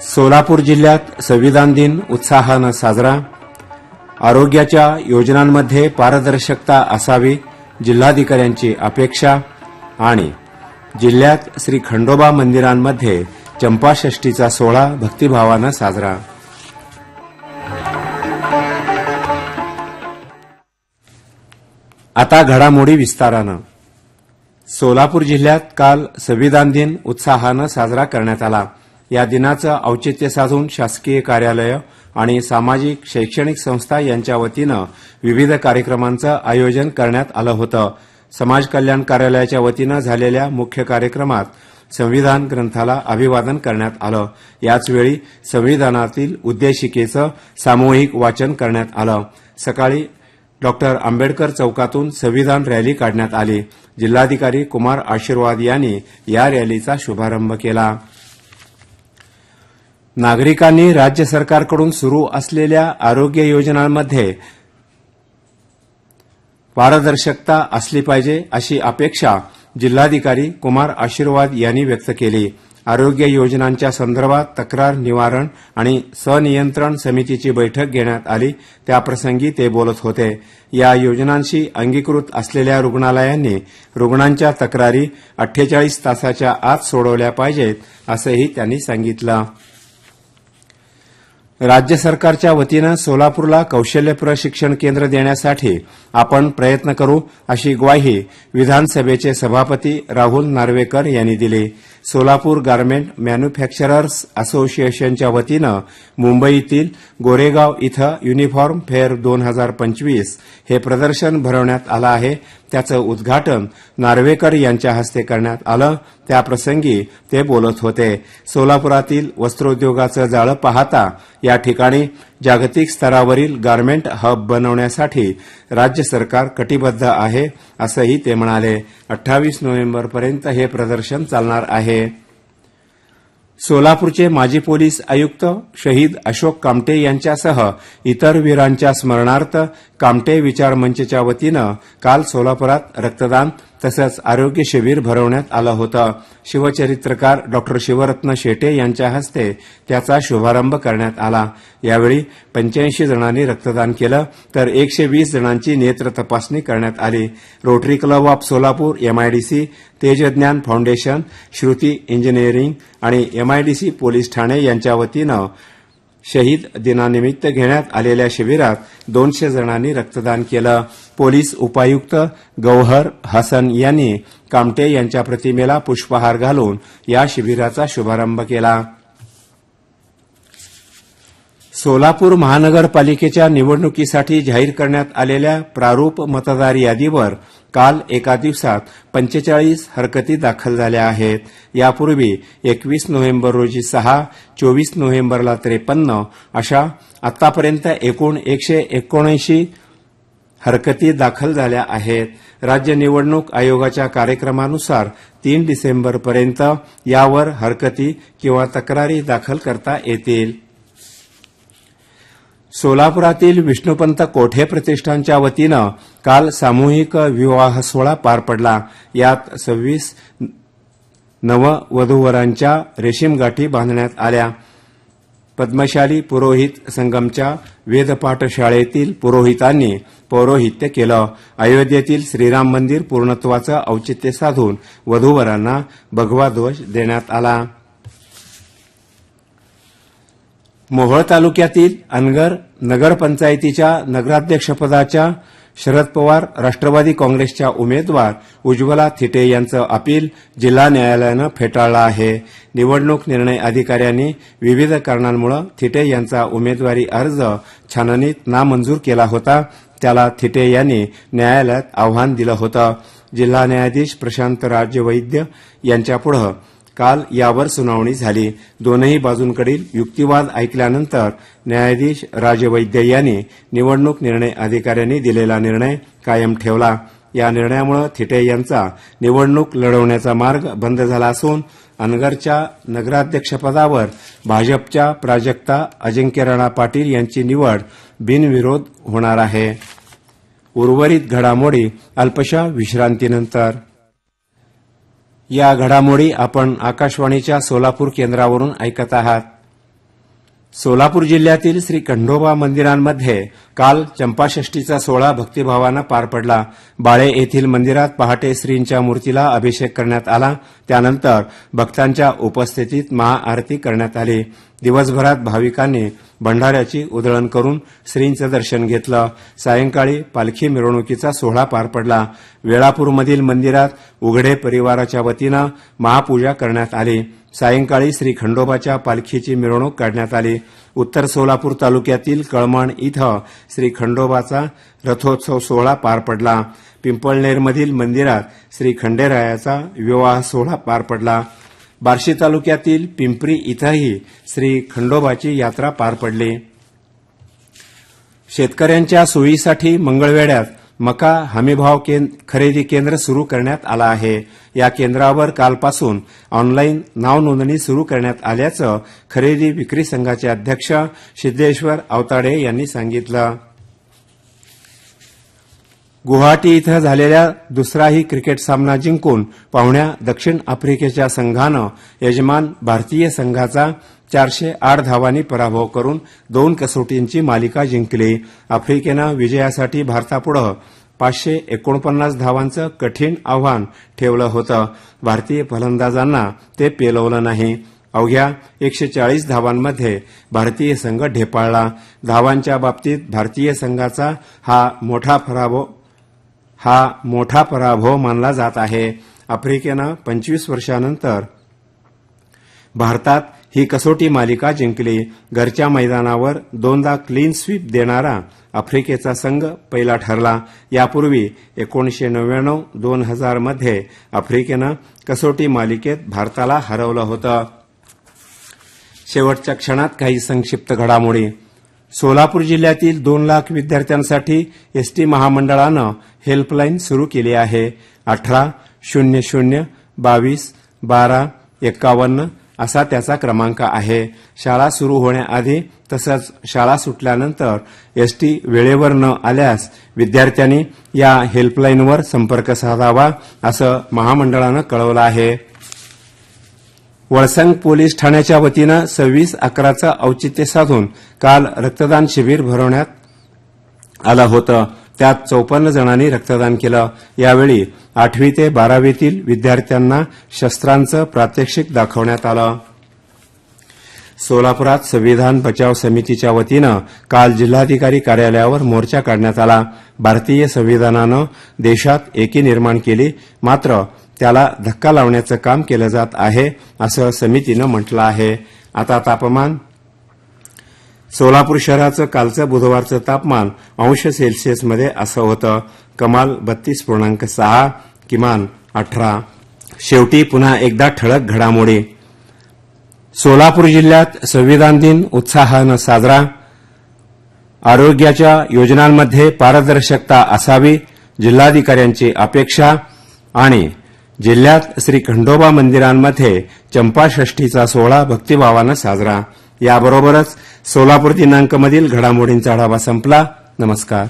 सोलापूर जिल्ह्यात संविधान दिन उत्साहानं साजरा. आरोग्याच्या योजनांमध्ये पारदर्शकता असावी जिल्हाधिकाऱ्यांची अपेक्षा आणि जिल्ह्यात श्री खंडोबा मंदिरांमध्ये चंपाषष्ठीचा सोहळा भक्तिभावानं साजरा. आता घडामोडी विस्तारानं. सोलापूर जिल्ह्यात काल संविधान दिन उत्साहानं साजरा करण्यात आला. या दिनाचं औचित्य साधून शासकीय कार्यालय आणि सामाजिक शैक्षणिक संस्था यांच्या वतीनं विविध कार्यक्रमांचं आयोजन करण्यात आलं होतं. समाज कल्याण कार्यालयाच्या वतीनं झालेल्या मुख्य कार्यक्रमात संविधान ग्रंथाला अभिवादन करण्यात आलं. याचवेळी संविधानातील उद्देशिकेचं सामूहिक वाचन करण्यात आलं. सकाळी डॉक्टर आंबेडकर चौकातून संविधान रॅली काढण्यात आली. जिल्हाधिकारी कुमार आशीर्वाद यांनी या रॅलीचा शुभारंभ केला. नागरिकांनी राज्य सरकारकडून सुरू असलेल्या आरोग्य योजनांमध्ये पारदर्शकता असली पाहिजे अशी अपेक्षा जिल्हाधिकारी कुमार आशीर्वाद यांनी व्यक्त केली. आरोग्य योजनांच्या संदर्भात तक्रार निवारण आणि सनियंत्रण समितीची बैठक घेण्यात आली. त्याप्रसंगी ते बोलत होते. या योजनांशी अंगीकृत असलेल्या रुग्णालयांनी रुग्णांच्या तक्रारी अठ्ठेचाळीस तासाच्या आत सोडवल्या पाहिजेत असंही त्यांनी सांगितलं. राज्य सरकारच्या वतीनं सोलापूरला कौशल्य प्रशिक्षण केंद्र देण्यासाठी आपण प्रयत्न करू अशी ग्वाही विधानसभेचे सभापती राहुल नार्वेकर यांनी दिली. सोलापूर गारमेंट मॅन्युफॅक्चरर्स असोसिएशनच्या वतीनं मुंबईतील गोरेगाव इथं युनिफॉर्म फेअर दोन हजार पंचवीस हे प्रदर्शन भरवण्यात आलं आहे. त्याचं उद्घाटन नार्वेकर यांच्या हस्ते करण्यात आलं. त्याप्रसंगी ते बोलत होते. सोलापुरातील वस्त्रोद्योगाचं जाळं पाहता या ठिकाणी जागतिक स्तरावरील गारमेंट हब बनवण्यासाठी राज्य सरकार कटिबद्ध आहे असंही ते म्हणाले. अठ्ठावीस नोव्हेंबरपर्यंत हे प्रदर्शन चालणार आहे. सोलापूरचे माजी पोलीस आयुक्त शहीद अशोक कामटे यांच्यासह इतर वीरांच्या स्मरणार्थ कामटे विचार मंचच्या वतीनं काल सोलापुरात रक्तदान तसंच आरोग्य शिबिर भरवण्यात आलं होतं. शिवचरित्रकार डॉक्टर शिवरत्न शेटे यांच्या हस्ते त्याचा शुभारंभ करण्यात आला. यावेळी पंच्याऐंशी जणांनी रक्तदान केलं तर एकशे वीस जणांची नेत्र तपासणी करण्यात आली. Rotary Club of Solapur MIDC Tejgyan Foundation Shruti engineering आणि एमआयडीसी पोलीस ठाणे यांच्या वतीनं शहीद दिनानिमित्त घेण्यात आलेल्या शिबिरात दोनशे जणांनी रक्तदान केलं. पोलीस उपायुक्त गौहर हसन यांनी कामटे यांच्या प्रतिमेला पुष्पहार घालून या शिबिराचा शुभारंभ केला. सोलापूर महानगरपालिकेच्या निवडणुकीसाठी जाहीर करण्यात आलेल्या प्रारूप मतदार यादीवर काल एका दिवसात पंचेचाळीस हरकती दाखल झाल्या आहेत. यापूर्वी एकवीस नोव्हेंबर रोजी सहा चोवीस नोव्हेंबरला त्रेपन्न अशा आतापर्यंत एकूण एकशे एकोणऐंशी हरकती दाखल झाल्या आहेत. राज्य निवडणूक आयोगाच्या कार्यक्रमानुसार तीन डिसेंबरपर्यंत यावर हरकती किंवा तक्रारी दाखल करता येतील. सोलापुरातील विष्णुपंत कोठे प्रतिष्ठानच्या वतीनं काल सामूहिक विवाह सोहळा पार पडला. यात सव्वीस नववधूवरांच्या रेशीम गाठी बांधण्यात आल्या. पद्मशाली पुरोहित संगमच्या वेदपाठ शाळेतील पुरोहितांनी पौरोहित्य केलं. अयोध्येतील श्रीराम मंदिर पूर्णत्वाचं औचित्य साधून वधूवरांना भगवा ध्वज देण्यात आला. मोहोळ तालुक्यातील अनगर नगरपंचायतीच्या नगराध्यक्षपदाच्या शरद पवार राष्ट्रवादी काँग्रेसच्या उमेदवार उज्ज्वला थिटे यांचं अपील जिल्हा न्यायालयानं फेटाळलं आहे. निवडणूक निर्णय अधिकाऱ्यांनी विविध कारणांमुळे थिटे यांचा उमेदवारी अर्ज छाननीत नामंजूर केला होता. त्याला थिटे यांनी न्यायालयात आव्हान दिलं होतं. जिल्हा न्यायाधीश प्रशांत राज्य वैद्य यांच्यापुढं काल यावर सुनावणी झाली. दोनही बाजूंकडील युक्तिवाद ऐकल्यानंतर न्यायाधीश राजवैद्य यांनी निवडणूक निर्णय अधिकाऱ्यांनी दिलेला निर्णय कायम ठेवला. या निर्णयामुळे थिटे यांचा निवडणूक लढवण्याचा मार्ग बंद झाला असून अनगरच्या नगराध्यक्षपदावर भाजपच्या प्राजक्ता अजिंक्य राणा पाटील यांची निवड बिनविरोध होणार आहे. उर्वरित घडामोडी अल्पशा विश्रांतीनंतर. या घडामोडी आपण आकाशवाणीच्या सोलापूर केंद्रावरून ऐकत आहात. सोलापूर जिल्ह्यातील श्री खंडोबा मंदिरांमध्ये काल चंपाषष्ठीचा सोहळा भक्तिभावानं पार पडला. बाळे येथील मंदिरात पहाटे श्रींच्या मूर्तीला अभिषेक करण्यात आला. त्यानंतर भक्तांच्या उपस्थितीत महाआरती करण्यात आली. दिवसभरात भाविकांनी भंडाऱ्याची उधळण करून श्रींचं दर्शन घेतलं. सायंकाळी पालखी मिरवणुकीचा सोहळा पार पडला. वेळापूरमधील मंदिरात उघडे परिवाराच्या वतीनं महापूजा करण्यात आली. सायंकाळी श्री खंडोबाच्या पालखीची मिरवणूक काढण्यात आली. उत्तर सोलापूर तालुक्यातील कळमण इथं श्री खंडोबाचा रथोत्सव सोहळा पार पडला. पिंपळनेरमधील मंदिरात श्री खंडेरायाचा विवाह सोहळा पार पडला. बार्शी तालुक्यातील पिंपरी इथंही श्री खंडोबाची यात्रा पार पडली. शेतकऱ्यांच्या सोयीसाठी मंगळवेढ्यात मका हमीभाव कें- खरेदी केंद्र सुरू करण्यात आलं आहे. या केंद्रावर कालपासून ऑनलाईन नाव नोंदणी सुरू करण्यात आल्याचं खरेदी विक्री संघाचे अध्यक्ष सिद्धेश्वर अवताडे यांनी सांगितलं. गुवाहाटी इथं झालेल्या दुसराही क्रिकेट सामना जिंकून पाहुण्या दक्षिण आफ्रिकेच्या संघानं यजमान भारतीय संघाचा चारशे आठ धावांनी पराभव करून दोन कसोटींची मालिका जिंकली. आफ्रिकेनं विजयासाठी भारतापुढं पाचशे एकोणपन्नास धावांचं कठीण आव्हान ठेवलं होतं. भारतीय फलंदाजांना ते पेलवलं नाही. अवघ्या एकशे चाळीस धावांमध्ये भारतीय संघ ढेपाळला. धावांच्या बाबतीत भारतीय संघाचा हा मोठा पराभव हा मोठा पराभव मानला जात आहे. आफ्रिकेनं पंचवीस वर्षानंतर भारतात ही कसोटी मालिका जिंकली. घरच्या मैदानावर दोनदा क्लीन स्वीप देणारा आफ्रिकेचा संघ पहिला ठरला. यापूर्वी एकोणीशे नव्याण्णव दोन हजारमध्ये आफ्रिकेनं कसोटी मालिकेत भारताला हरवलं होतं. शेवटच्या क्षणात काही संक्षिप्त घडामोडी. सोलापूर जिल्ह्यातील दोन लाख विद्यार्थ्यांसाठी एसटी महामंडळानं हेल्पलाईन सुरू केली आहे. अठरा शून्य शून्य बावीस बारा एकावन्न असा त्याचा क्रमांक आहे. शाळा सुरू होण्याआधी तसंच शाळा सुटल्यानंतर एसटी वेळेवर न आल्यास विद्यार्थ्यांनी या हेल्पलाईनवर संपर्क साधावा असं महामंडळानं कळवलं आहे. वळसंग पोलीस ठाण्याच्या वतीनं सव्वीस अकराचं औचित्य साधून काल रक्तदान शिबिर भरवण्यात आलं होतं. त्यात चौपन्न जणांनी रक्तदान केलं. यावेळी आठवी ते बारावीतील विद्यार्थ्यांना शस्त्रांचं प्रात्यक्षिक दाखवण्यात आलं. सोलापुरात संविधान बचाव समितीच्या वतीनं काल जिल्हाधिकारी कार्यालयावर मोर्चा काढण्यात आला. भारतीय संविधानानं देशात एकी निर्माण केली मात्र त्याला धक्का लावण्याचं काम केलं जात आहे असं समितीनं म्हटलं आहे. आता तापमान सोलापूर शहराचं कालचं बुधवारचं तापमान अंश सेल्सिअसमध्ये असं होतं. कमाल बत्तीस पूर्णांक सहा किमान अठरा. शेवटी पुन्हा एकदा ठळक घडामोडी. सोलापूर जिल्ह्यात संविधान दिन उत्साहानं साजरा. आरोग्याच्या योजनांमध्ये पारदर्शकता असावी जिल्हाधिकाऱ्यांची अपेक्षा आणि जिल्ह्यात श्री खंडोबा मंदिरांमध्ये चंपाषष्ठीचा सोहळा भक्तिभावानं साजरा. याबरोबरच सोलापूर दिनांकमधील घडामोडींचा आढावा संपला. नमस्कार.